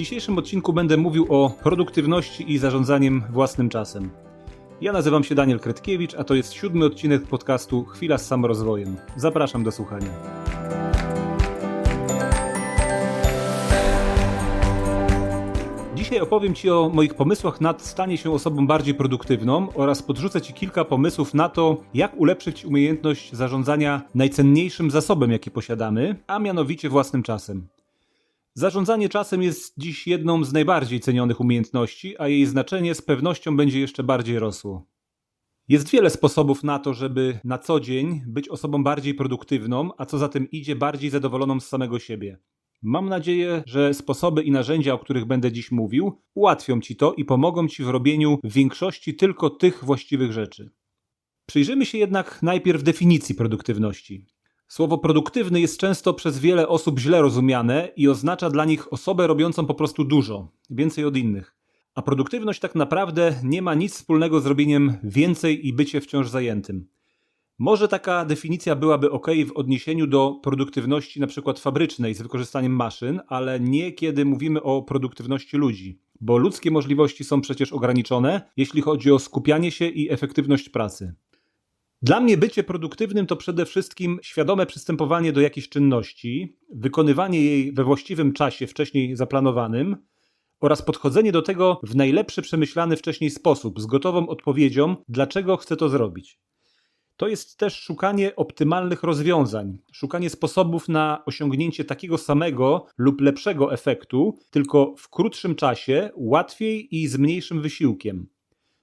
Dzisiejszym odcinku będę mówił o produktywności i zarządzaniem własnym czasem. Ja nazywam się Daniel Kretkiewicz, a to jest siódmy odcinek podcastu Chwila z samorozwojem. Zapraszam do słuchania. Dzisiaj opowiem Ci o moich pomysłach na stanie się osobą bardziej produktywną oraz podrzucę Ci kilka pomysłów na to, jak ulepszyć umiejętność zarządzania najcenniejszym zasobem, jaki posiadamy, a mianowicie własnym czasem. Zarządzanie czasem jest dziś jedną z najbardziej cenionych umiejętności, a jej znaczenie z pewnością będzie jeszcze bardziej rosło. Jest wiele sposobów na to, żeby na co dzień być osobą bardziej produktywną, a co za tym idzie, bardziej zadowoloną z samego siebie. Mam nadzieję, że sposoby i narzędzia, o których będę dziś mówił, ułatwią Ci to i pomogą Ci w robieniu większości tylko tych właściwych rzeczy. Przyjrzymy się jednak najpierw definicji produktywności. Słowo produktywny jest często przez wiele osób źle rozumiane i oznacza dla nich osobę robiącą po prostu dużo, więcej od innych. A produktywność tak naprawdę nie ma nic wspólnego z robieniem więcej i bycie wciąż zajętym. Może taka definicja byłaby ok w odniesieniu do produktywności np. fabrycznej z wykorzystaniem maszyn, ale nie kiedy mówimy o produktywności ludzi, bo ludzkie możliwości są przecież ograniczone, jeśli chodzi o skupianie się i efektywność pracy. Dla mnie bycie produktywnym to przede wszystkim świadome przystępowanie do jakiejś czynności, wykonywanie jej we właściwym czasie wcześniej zaplanowanym oraz podchodzenie do tego w najlepszy przemyślany wcześniej sposób, z gotową odpowiedzią, dlaczego chcę to zrobić. To jest też szukanie optymalnych rozwiązań, szukanie sposobów na osiągnięcie takiego samego lub lepszego efektu, tylko w krótszym czasie, łatwiej i z mniejszym wysiłkiem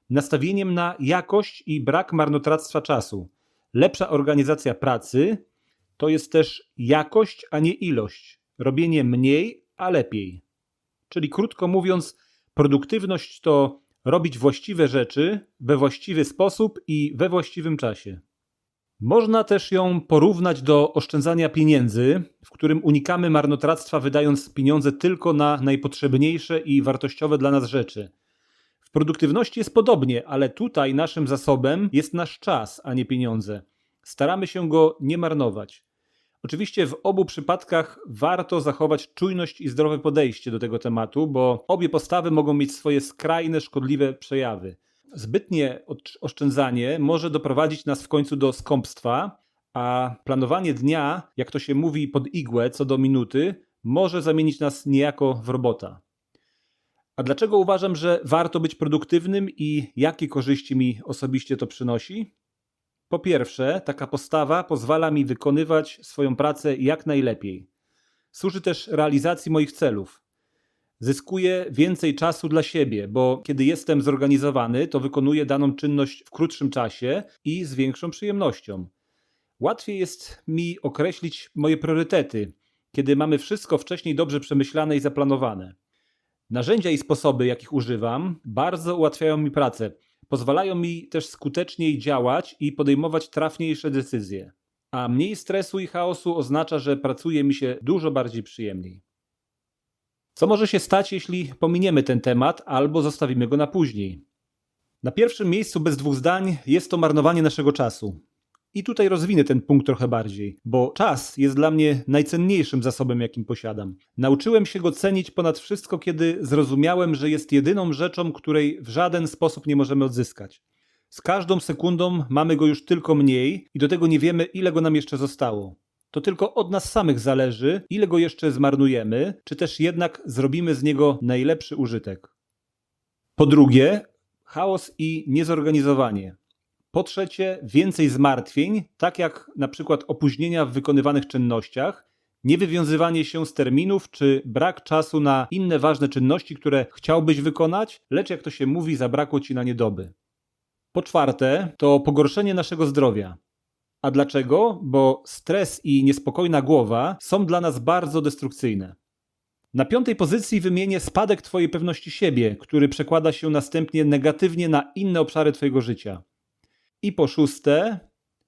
nastawieniem na jakość i brak marnotrawstwa czasu. Lepsza organizacja pracy to jest też jakość, a nie ilość. Robienie mniej, a lepiej. Czyli krótko mówiąc, produktywność to robić właściwe rzeczy we właściwy sposób i we właściwym czasie. Można też ją porównać do oszczędzania pieniędzy, w którym unikamy marnotrawstwa, wydając pieniądze tylko na najpotrzebniejsze i wartościowe dla nas rzeczy. Produktywności jest podobnie, ale tutaj naszym zasobem jest nasz czas, a nie pieniądze. Staramy się go nie marnować. Oczywiście w obu przypadkach warto zachować czujność i zdrowe podejście do tego tematu, bo obie postawy mogą mieć swoje skrajne, szkodliwe przejawy. Zbytnie oszczędzanie może doprowadzić nas w końcu do skąpstwa, a planowanie dnia, jak to się mówi pod igłę co do minuty, może zamienić nas niejako w robota. A dlaczego uważam, że warto być produktywnym i jakie korzyści mi osobiście to przynosi? Po pierwsze, taka postawa pozwala mi wykonywać swoją pracę jak najlepiej. Służy też realizacji moich celów. Zyskuję więcej czasu dla siebie, bo kiedy jestem zorganizowany, to wykonuję daną czynność w krótszym czasie i z większą przyjemnością. Łatwiej jest mi określić moje priorytety, kiedy mamy wszystko wcześniej dobrze przemyślane i zaplanowane. Narzędzia i sposoby, jakich używam, bardzo ułatwiają mi pracę. Pozwalają mi też skuteczniej działać i podejmować trafniejsze decyzje. A mniej stresu i chaosu oznacza, że pracuje mi się dużo bardziej przyjemniej. Co może się stać, jeśli pominiemy ten temat albo zostawimy go na później? Na pierwszym miejscu, bez dwóch zdań, jest to marnowanie naszego czasu. I tutaj rozwinę ten punkt trochę bardziej, bo czas jest dla mnie najcenniejszym zasobem, jakim posiadam. Nauczyłem się go cenić ponad wszystko, kiedy zrozumiałem, że jest jedyną rzeczą, której w żaden sposób nie możemy odzyskać. Z każdą sekundą mamy go już tylko mniej i do tego nie wiemy, ile go nam jeszcze zostało. To tylko od nas samych zależy, ile go jeszcze zmarnujemy, czy też jednak zrobimy z niego najlepszy użytek. Po drugie, chaos i niezorganizowanie. Po trzecie, więcej zmartwień, tak jak na przykład opóźnienia w wykonywanych czynnościach, niewywiązywanie się z terminów czy brak czasu na inne ważne czynności, które chciałbyś wykonać, lecz jak to się mówi, zabrakło ci na nie doby. Po czwarte, to pogorszenie naszego zdrowia. A dlaczego? Bo stres i niespokojna głowa są dla nas bardzo destrukcyjne. Na piątej pozycji wymienię spadek Twojej pewności siebie, który przekłada się następnie negatywnie na inne obszary Twojego życia. I po szóste,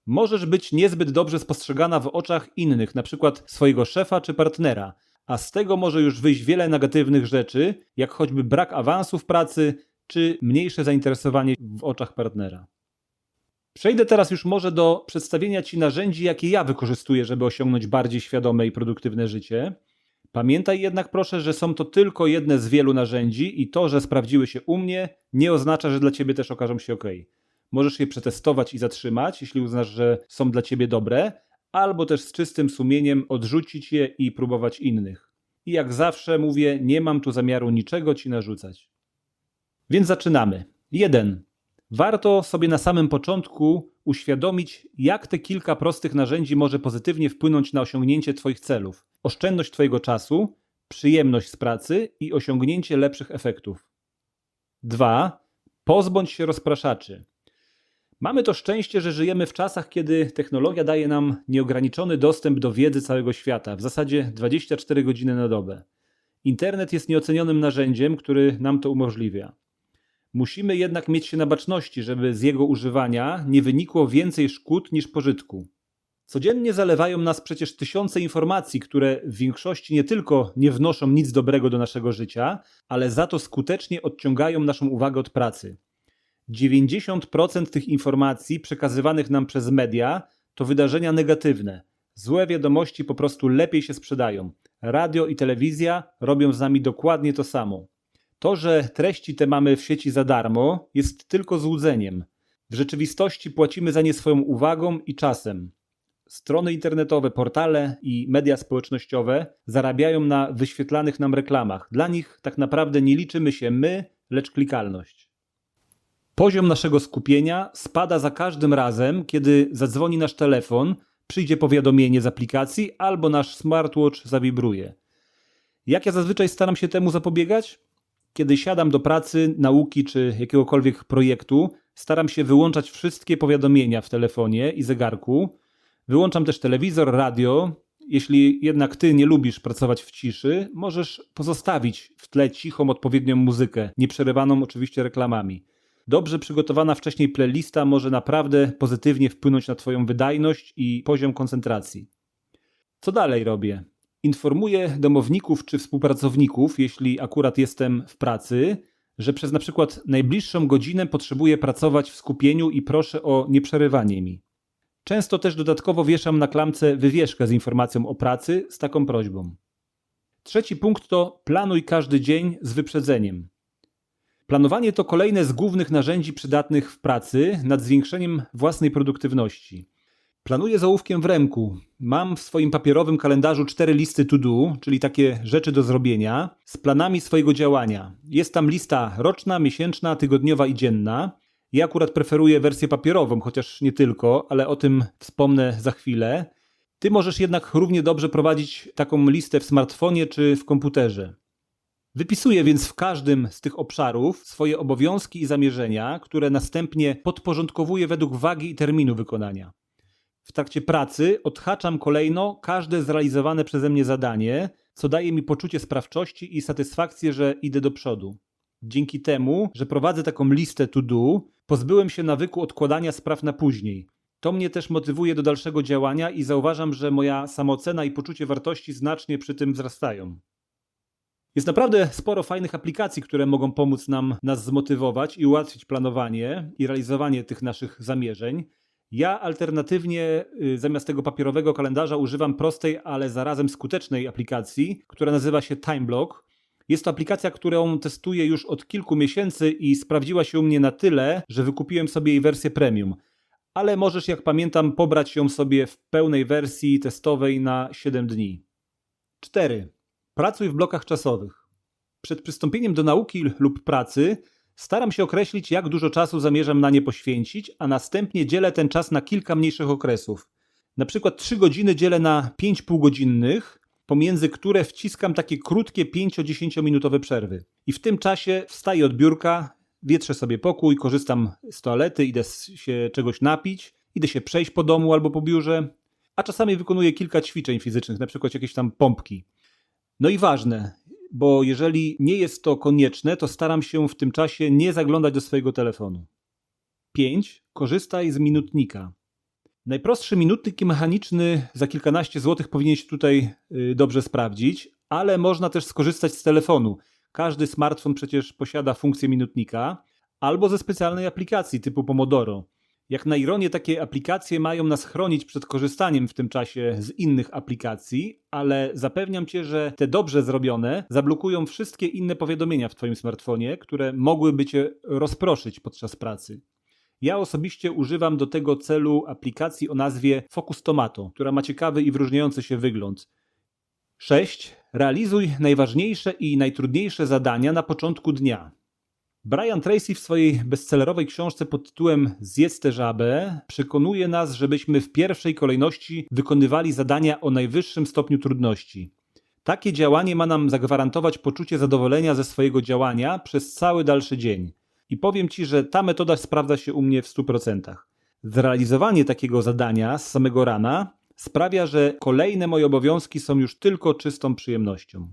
możesz być niezbyt dobrze spostrzegana w oczach innych, na przykład swojego szefa czy partnera, a z tego może już wyjść wiele negatywnych rzeczy, jak choćby brak awansu w pracy czy mniejsze zainteresowanie w oczach partnera. Przejdę teraz już może do przedstawienia Ci narzędzi, jakie ja wykorzystuję, żeby osiągnąć bardziej świadome i produktywne życie. Pamiętaj jednak proszę, że są to tylko jedne z wielu narzędzi i to, że sprawdziły się u mnie, nie oznacza, że dla ciebie też okażą się ok. Możesz je przetestować i zatrzymać, jeśli uznasz, że są dla ciebie dobre, albo też z czystym sumieniem odrzucić je i próbować innych. I jak zawsze mówię, nie mam tu zamiaru niczego ci narzucać. Więc zaczynamy. 1. Warto sobie na samym początku uświadomić, jak te kilka prostych narzędzi może pozytywnie wpłynąć na osiągnięcie Twoich celów, oszczędność Twojego czasu, przyjemność z pracy i osiągnięcie lepszych efektów. 2. Pozbądź się rozpraszaczy. Mamy to szczęście, że żyjemy w czasach, kiedy technologia daje nam nieograniczony dostęp do wiedzy całego świata, w zasadzie 24 godziny na dobę. Internet jest nieocenionym narzędziem, który nam to umożliwia. Musimy jednak mieć się na baczności, żeby z jego używania nie wynikło więcej szkód niż pożytku. Codziennie zalewają nas przecież tysiące informacji, które w większości nie tylko nie wnoszą nic dobrego do naszego życia, ale za to skutecznie odciągają naszą uwagę od pracy. 90% tych informacji przekazywanych nam przez media to wydarzenia negatywne. Złe wiadomości po prostu lepiej się sprzedają. Radio i telewizja robią z nami dokładnie to samo. To, że treści te mamy w sieci za darmo, jest tylko złudzeniem. W rzeczywistości płacimy za nie swoją uwagą i czasem. Strony internetowe, portale i media społecznościowe zarabiają na wyświetlanych nam reklamach. Dla nich tak naprawdę nie liczymy się my, lecz klikalność. Poziom naszego skupienia spada za każdym razem, kiedy zadzwoni nasz telefon, przyjdzie powiadomienie z aplikacji albo nasz smartwatch zawibruje. Jak ja zazwyczaj staram się temu zapobiegać? Kiedy siadam do pracy, nauki czy jakiegokolwiek projektu, staram się wyłączać wszystkie powiadomienia w telefonie i zegarku. Wyłączam też telewizor, radio. Jeśli jednak ty nie lubisz pracować w ciszy, możesz pozostawić w tle cichą, odpowiednią muzykę, nieprzerywaną oczywiście reklamami. Dobrze przygotowana wcześniej playlista może naprawdę pozytywnie wpłynąć na Twoją wydajność i poziom koncentracji. Co dalej robię? Informuję domowników czy współpracowników, jeśli akurat jestem w pracy, że przez na przykład najbliższą godzinę potrzebuję pracować w skupieniu i proszę o nieprzerywanie mi. Często też dodatkowo wieszam na klamce wywieszkę z informacją o pracy z taką prośbą. Trzeci punkt to planuj każdy dzień z wyprzedzeniem. Planowanie to kolejne z głównych narzędzi przydatnych w pracy nad zwiększeniem własnej produktywności. Planuję z ołówkiem w ręku. Mam w swoim papierowym kalendarzu cztery listy to do, czyli takie rzeczy do zrobienia, z planami swojego działania. Jest tam lista roczna, miesięczna, tygodniowa i dzienna. Ja akurat preferuję wersję papierową, chociaż nie tylko, ale o tym wspomnę za chwilę. Ty możesz jednak równie dobrze prowadzić taką listę w smartfonie czy w komputerze. Wypisuję więc w każdym z tych obszarów swoje obowiązki i zamierzenia, które następnie podporządkowuję według wagi i terminu wykonania. W trakcie pracy odhaczam kolejno każde zrealizowane przeze mnie zadanie, co daje mi poczucie sprawczości i satysfakcję, że idę do przodu. Dzięki temu, że prowadzę taką listę to do, pozbyłem się nawyku odkładania spraw na później. To mnie też motywuje do dalszego działania i zauważam, że moja samoocena i poczucie wartości znacznie przy tym wzrastają. Jest naprawdę sporo fajnych aplikacji, które mogą pomóc nam nas zmotywować i ułatwić planowanie i realizowanie tych naszych zamierzeń. Ja alternatywnie y, zamiast tego papierowego kalendarza używam prostej, ale zarazem skutecznej aplikacji, która nazywa się TimeBlock. Jest to aplikacja, którą testuję już od kilku miesięcy i sprawdziła się u mnie na tyle, że wykupiłem sobie jej wersję premium. Ale możesz, jak pamiętam, pobrać ją sobie w pełnej wersji testowej na 7 dni. 4. Pracuj w blokach czasowych. Przed przystąpieniem do nauki lub pracy staram się określić, jak dużo czasu zamierzam na nie poświęcić, a następnie dzielę ten czas na kilka mniejszych okresów. Na przykład 3 godziny dzielę na 5 półgodzinnych, pomiędzy które wciskam takie krótkie 5-10 minutowe przerwy. I w tym czasie wstaję od biurka, wietrzę sobie pokój, korzystam z toalety, idę się czegoś napić, idę się przejść po domu albo po biurze, a czasami wykonuję kilka ćwiczeń fizycznych, na przykład jakieś tam pompki. No i ważne, bo jeżeli nie jest to konieczne, to staram się w tym czasie nie zaglądać do swojego telefonu. 5. Korzystaj z minutnika. Najprostszy minutnik mechaniczny za kilkanaście złotych powinien się tutaj y, dobrze sprawdzić, ale można też skorzystać z telefonu. Każdy smartfon przecież posiada funkcję minutnika albo ze specjalnej aplikacji typu Pomodoro. Jak na ironię, takie aplikacje mają nas chronić przed korzystaniem w tym czasie z innych aplikacji, ale zapewniam cię, że te dobrze zrobione zablokują wszystkie inne powiadomienia w twoim smartfonie, które mogłyby cię rozproszyć podczas pracy. Ja osobiście używam do tego celu aplikacji o nazwie Focus Tomato, która ma ciekawy i wyróżniający się wygląd. 6. Realizuj najważniejsze i najtrudniejsze zadania na początku dnia. Brian Tracy w swojej bestsellerowej książce pod tytułem Zjedz tę żabę przekonuje nas, żebyśmy w pierwszej kolejności wykonywali zadania o najwyższym stopniu trudności. Takie działanie ma nam zagwarantować poczucie zadowolenia ze swojego działania przez cały dalszy dzień. I powiem Ci, że ta metoda sprawdza się u mnie w 100%. Zrealizowanie takiego zadania z samego rana sprawia, że kolejne moje obowiązki są już tylko czystą przyjemnością.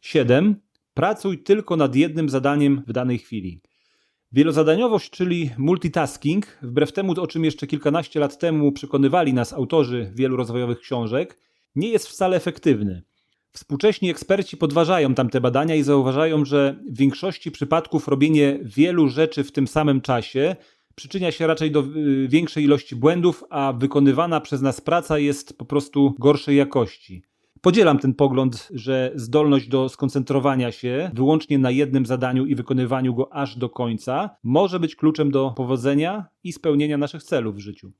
7. Pracuj tylko nad jednym zadaniem w danej chwili. Wielozadaniowość, czyli multitasking, wbrew temu, o czym jeszcze kilkanaście lat temu przekonywali nas autorzy wielu rozwojowych książek, nie jest wcale efektywny. Współcześni eksperci podważają tamte badania i zauważają, że w większości przypadków robienie wielu rzeczy w tym samym czasie przyczynia się raczej do y, większej ilości błędów, a wykonywana przez nas praca jest po prostu gorszej jakości. Podzielam ten pogląd, że zdolność do skoncentrowania się wyłącznie na jednym zadaniu i wykonywaniu go aż do końca może być kluczem do powodzenia i spełnienia naszych celów w życiu.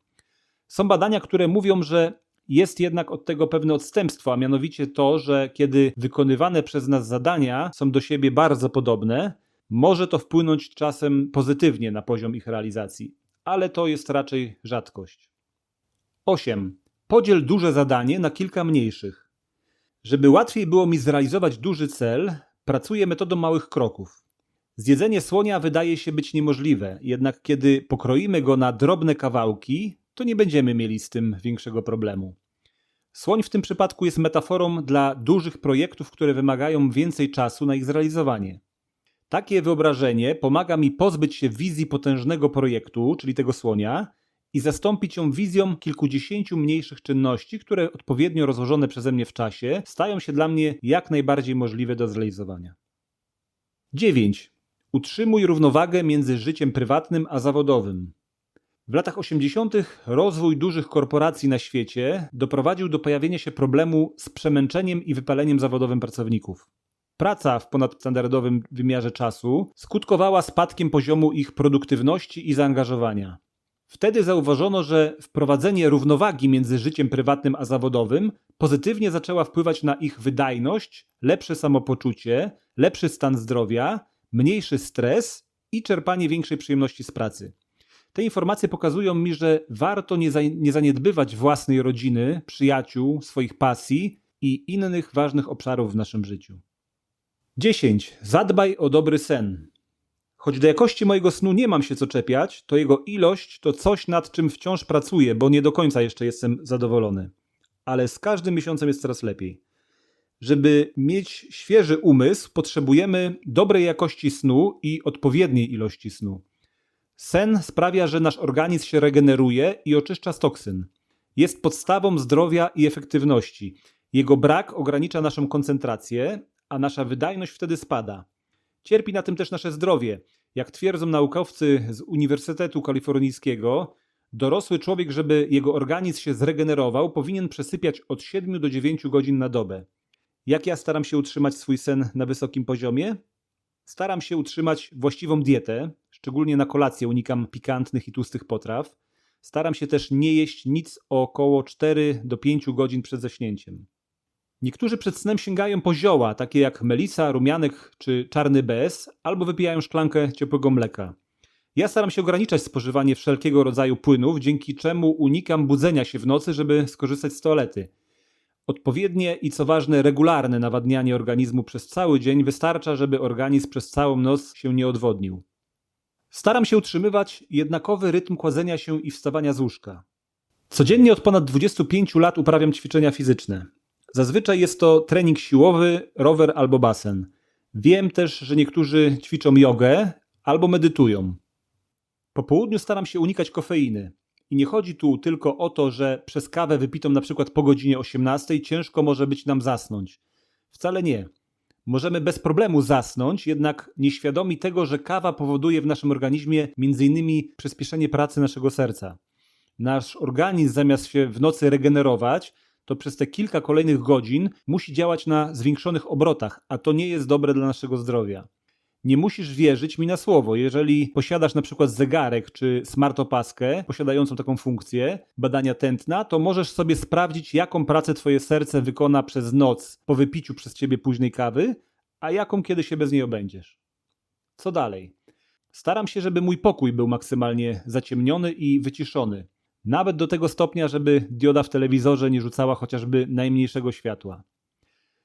Są badania, które mówią, że jest jednak od tego pewne odstępstwo, a mianowicie to, że kiedy wykonywane przez nas zadania są do siebie bardzo podobne, może to wpłynąć czasem pozytywnie na poziom ich realizacji, ale to jest raczej rzadkość. 8. Podziel duże zadanie na kilka mniejszych. Żeby łatwiej było mi zrealizować duży cel, pracuję metodą małych kroków. Zjedzenie słonia wydaje się być niemożliwe, jednak kiedy pokroimy go na drobne kawałki, to nie będziemy mieli z tym większego problemu. Słoń w tym przypadku jest metaforą dla dużych projektów, które wymagają więcej czasu na ich zrealizowanie. Takie wyobrażenie pomaga mi pozbyć się wizji potężnego projektu, czyli tego słonia, i zastąpić ją wizją kilkudziesięciu mniejszych czynności, które odpowiednio rozłożone przeze mnie w czasie stają się dla mnie jak najbardziej możliwe do zrealizowania. 9. Utrzymuj równowagę między życiem prywatnym a zawodowym. W latach 80. rozwój dużych korporacji na świecie doprowadził do pojawienia się problemu z przemęczeniem i wypaleniem zawodowym pracowników. Praca w ponadstandardowym wymiarze czasu skutkowała spadkiem poziomu ich produktywności i zaangażowania. Wtedy zauważono, że wprowadzenie równowagi między życiem prywatnym a zawodowym pozytywnie zaczęła wpływać na ich wydajność, lepsze samopoczucie, lepszy stan zdrowia, mniejszy stres i czerpanie większej przyjemności z pracy. Te informacje pokazują mi, że warto nie, za, nie zaniedbywać własnej rodziny, przyjaciół, swoich pasji i innych ważnych obszarów w naszym życiu. 10. Zadbaj o dobry sen. Choć do jakości mojego snu nie mam się co czepiać, to jego ilość to coś, nad czym wciąż pracuję, bo nie do końca jeszcze jestem zadowolony. Ale z każdym miesiącem jest coraz lepiej. Żeby mieć świeży umysł, potrzebujemy dobrej jakości snu i odpowiedniej ilości snu. Sen sprawia, że nasz organizm się regeneruje i oczyszcza z toksyn. Jest podstawą zdrowia i efektywności. Jego brak ogranicza naszą koncentrację, a nasza wydajność wtedy spada. Cierpi na tym też nasze zdrowie. Jak twierdzą naukowcy z Uniwersytetu Kalifornijskiego, dorosły człowiek, żeby jego organizm się zregenerował, powinien przesypiać od 7 do 9 godzin na dobę. Jak ja staram się utrzymać swój sen na wysokim poziomie? Staram się utrzymać właściwą dietę, szczególnie na kolację unikam pikantnych i tłustych potraw. Staram się też nie jeść nic około 4 do 5 godzin przed zaśnięciem. Niektórzy przed snem sięgają po zioła, takie jak melisa, rumianek czy czarny bez, albo wypijają szklankę ciepłego mleka. Ja staram się ograniczać spożywanie wszelkiego rodzaju płynów, dzięki czemu unikam budzenia się w nocy, żeby skorzystać z toalety. Odpowiednie i co ważne, regularne nawadnianie organizmu przez cały dzień wystarcza, żeby organizm przez całą noc się nie odwodnił. Staram się utrzymywać jednakowy rytm kładzenia się i wstawania z łóżka. Codziennie od ponad 25 lat uprawiam ćwiczenia fizyczne. Zazwyczaj jest to trening siłowy, rower albo basen. Wiem też, że niektórzy ćwiczą jogę albo medytują. Po południu staram się unikać kofeiny. I nie chodzi tu tylko o to, że przez kawę wypitą na przykład po godzinie 18 ciężko może być nam zasnąć. Wcale nie. Możemy bez problemu zasnąć, jednak nieświadomi tego, że kawa powoduje w naszym organizmie m.in. przyspieszenie pracy naszego serca. Nasz organizm zamiast się w nocy regenerować, to przez te kilka kolejnych godzin musi działać na zwiększonych obrotach, a to nie jest dobre dla naszego zdrowia. Nie musisz wierzyć mi na słowo. Jeżeli posiadasz na przykład zegarek czy smartopaskę posiadającą taką funkcję badania tętna, to możesz sobie sprawdzić, jaką pracę twoje serce wykona przez noc po wypiciu przez ciebie późnej kawy, a jaką kiedy się bez niej obędziesz. Co dalej? Staram się, żeby mój pokój był maksymalnie zaciemniony i wyciszony. Nawet do tego stopnia, żeby dioda w telewizorze nie rzucała chociażby najmniejszego światła.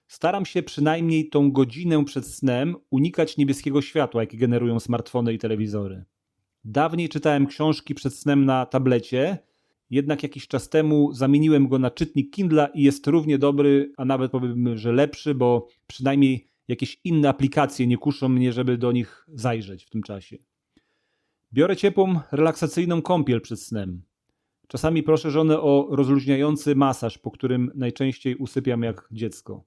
Staram się przynajmniej tą godzinę przed snem unikać niebieskiego światła, jakie generują smartfony i telewizory. Dawniej czytałem książki przed snem na tablecie, jednak jakiś czas temu zamieniłem go na czytnik Kindla i jest równie dobry, a nawet powiem, że lepszy, bo przynajmniej jakieś inne aplikacje nie kuszą mnie, żeby do nich zajrzeć w tym czasie. Biorę ciepłą, relaksacyjną kąpiel przed snem. Czasami proszę żonę o rozluźniający masaż, po którym najczęściej usypiam jak dziecko.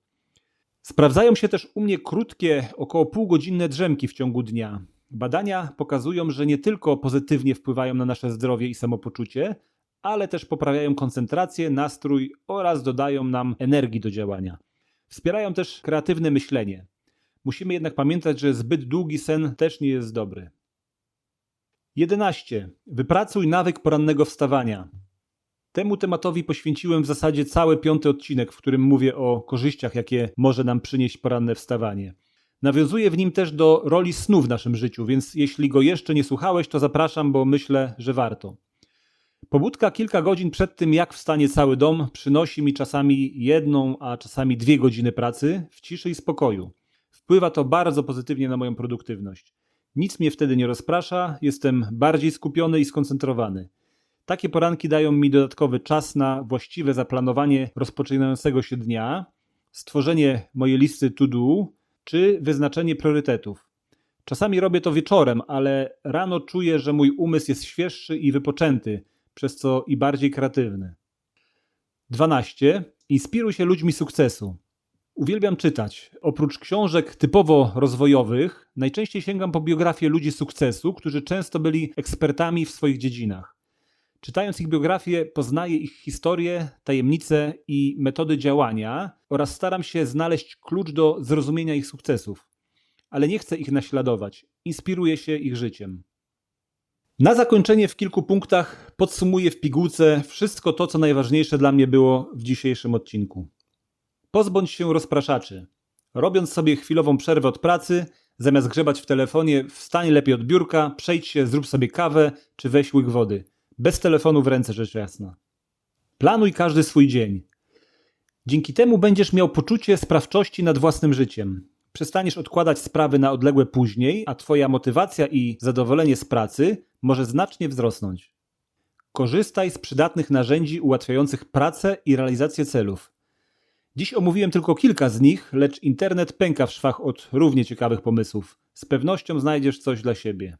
Sprawdzają się też u mnie krótkie, około półgodzinne drzemki w ciągu dnia. Badania pokazują, że nie tylko pozytywnie wpływają na nasze zdrowie i samopoczucie, ale też poprawiają koncentrację, nastrój oraz dodają nam energii do działania. Wspierają też kreatywne myślenie. Musimy jednak pamiętać, że zbyt długi sen też nie jest dobry. 11. Wypracuj nawyk porannego wstawania. Temu tematowi poświęciłem w zasadzie cały piąty odcinek, w którym mówię o korzyściach, jakie może nam przynieść poranne wstawanie. Nawiązuję w nim też do roli snu w naszym życiu, więc jeśli go jeszcze nie słuchałeś, to zapraszam, bo myślę, że warto. Pobudka kilka godzin przed tym, jak wstanie cały dom, przynosi mi czasami jedną, a czasami dwie godziny pracy w ciszy i spokoju. Wpływa to bardzo pozytywnie na moją produktywność. Nic mnie wtedy nie rozprasza, jestem bardziej skupiony i skoncentrowany. Takie poranki dają mi dodatkowy czas na właściwe zaplanowanie rozpoczynającego się dnia, stworzenie mojej listy to do czy wyznaczenie priorytetów. Czasami robię to wieczorem, ale rano czuję, że mój umysł jest świeższy i wypoczęty, przez co i bardziej kreatywny. 12. Inspiruj się ludźmi sukcesu. Uwielbiam czytać. Oprócz książek typowo rozwojowych, najczęściej sięgam po biografie ludzi sukcesu, którzy często byli ekspertami w swoich dziedzinach. Czytając ich biografię, poznaję ich historię, tajemnice i metody działania oraz staram się znaleźć klucz do zrozumienia ich sukcesów. Ale nie chcę ich naśladować, inspiruję się ich życiem. Na zakończenie w kilku punktach podsumuję w pigułce wszystko to, co najważniejsze dla mnie było w dzisiejszym odcinku. Pozbądź się rozpraszaczy. Robiąc sobie chwilową przerwę od pracy, zamiast grzebać w telefonie, wstań lepiej od biurka, przejdź się, zrób sobie kawę czy weź łyk wody. Bez telefonu w ręce, rzecz jasna. Planuj każdy swój dzień. Dzięki temu będziesz miał poczucie sprawczości nad własnym życiem. Przestaniesz odkładać sprawy na odległe później, a Twoja motywacja i zadowolenie z pracy może znacznie wzrosnąć. Korzystaj z przydatnych narzędzi ułatwiających pracę i realizację celów. Dziś omówiłem tylko kilka z nich, lecz internet pęka w szwach od równie ciekawych pomysłów. Z pewnością znajdziesz coś dla siebie.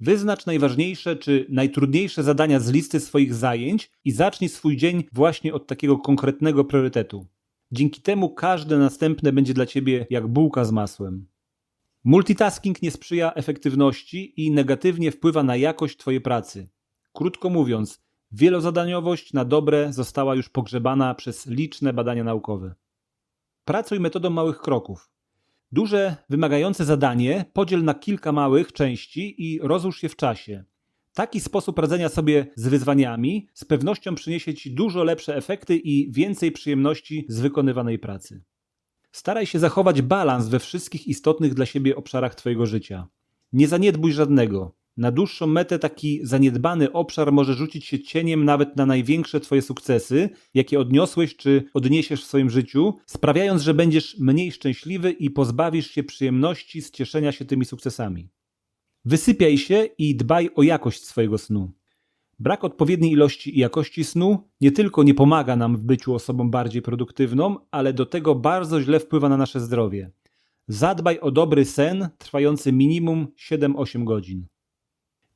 Wyznacz najważniejsze czy najtrudniejsze zadania z listy swoich zajęć i zacznij swój dzień właśnie od takiego konkretnego priorytetu. Dzięki temu każde następne będzie dla ciebie jak bułka z masłem. Multitasking nie sprzyja efektywności i negatywnie wpływa na jakość twojej pracy. Krótko mówiąc, wielozadaniowość na dobre została już pogrzebana przez liczne badania naukowe. Pracuj metodą małych kroków. Duże, wymagające zadanie podziel na kilka małych części i rozłóż je w czasie. Taki sposób radzenia sobie z wyzwaniami z pewnością przyniesie Ci dużo lepsze efekty i więcej przyjemności z wykonywanej pracy. Staraj się zachować balans we wszystkich istotnych dla siebie obszarach Twojego życia. Nie zaniedbuj żadnego. Na dłuższą metę taki zaniedbany obszar może rzucić się cieniem nawet na największe Twoje sukcesy, jakie odniosłeś czy odniesiesz w swoim życiu, sprawiając, że będziesz mniej szczęśliwy i pozbawisz się przyjemności z cieszenia się tymi sukcesami. Wysypiaj się i dbaj o jakość swojego snu. Brak odpowiedniej ilości i jakości snu nie tylko nie pomaga nam w byciu osobą bardziej produktywną, ale do tego bardzo źle wpływa na nasze zdrowie. Zadbaj o dobry sen trwający minimum 7-8 godzin.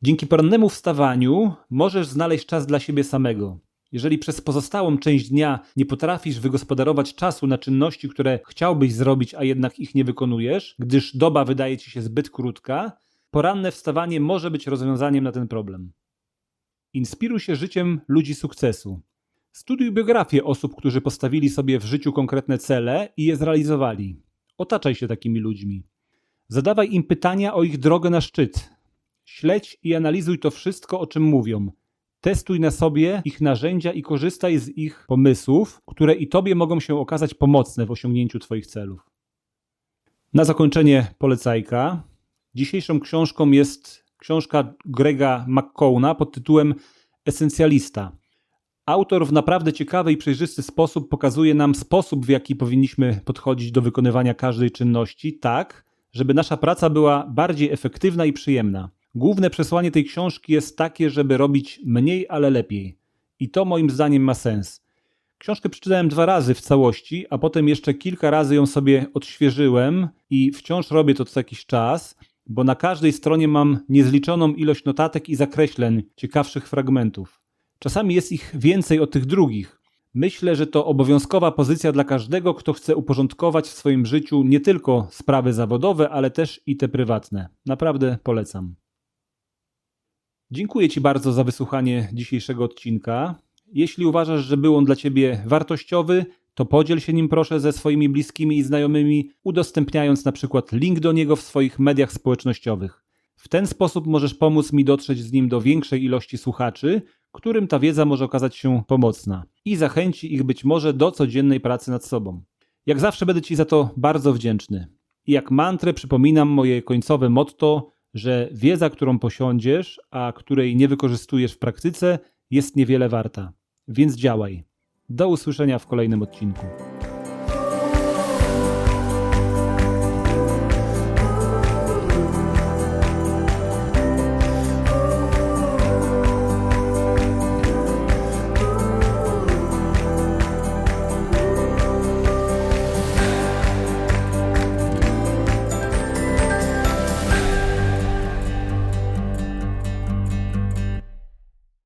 Dzięki porannemu wstawaniu możesz znaleźć czas dla siebie samego. Jeżeli przez pozostałą część dnia nie potrafisz wygospodarować czasu na czynności, które chciałbyś zrobić, a jednak ich nie wykonujesz, gdyż doba wydaje ci się zbyt krótka, poranne wstawanie może być rozwiązaniem na ten problem. Inspiruj się życiem ludzi sukcesu. Studiuj biografię osób, którzy postawili sobie w życiu konkretne cele i je zrealizowali. Otaczaj się takimi ludźmi. Zadawaj im pytania o ich drogę na szczyt. Śledź i analizuj to wszystko, o czym mówią. Testuj na sobie ich narzędzia i korzystaj z ich pomysłów, które i tobie mogą się okazać pomocne w osiągnięciu twoich celów. Na zakończenie polecajka. Dzisiejszą książką jest książka Grega McCowna pod tytułem Esencjalista. Autor w naprawdę ciekawy i przejrzysty sposób pokazuje nam sposób, w jaki powinniśmy podchodzić do wykonywania każdej czynności, tak, żeby nasza praca była bardziej efektywna i przyjemna. Główne przesłanie tej książki jest takie, żeby robić mniej, ale lepiej. I to moim zdaniem ma sens. Książkę przeczytałem dwa razy w całości, a potem jeszcze kilka razy ją sobie odświeżyłem i wciąż robię to co jakiś czas, bo na każdej stronie mam niezliczoną ilość notatek i zakreśleń ciekawszych fragmentów. Czasami jest ich więcej od tych drugich. Myślę, że to obowiązkowa pozycja dla każdego, kto chce uporządkować w swoim życiu nie tylko sprawy zawodowe, ale też i te prywatne. Naprawdę polecam. Dziękuję Ci bardzo za wysłuchanie dzisiejszego odcinka. Jeśli uważasz, że był on dla Ciebie wartościowy, to podziel się nim proszę ze swoimi bliskimi i znajomymi, udostępniając na przykład link do niego w swoich mediach społecznościowych. W ten sposób możesz pomóc mi dotrzeć z nim do większej ilości słuchaczy, którym ta wiedza może okazać się pomocna i zachęci ich być może do codziennej pracy nad sobą. Jak zawsze będę Ci za to bardzo wdzięczny. I jak mantrę przypominam moje końcowe motto, że wiedza, którą posiądziesz, a której nie wykorzystujesz w praktyce, jest niewiele warta. Więc działaj. Do usłyszenia w kolejnym odcinku.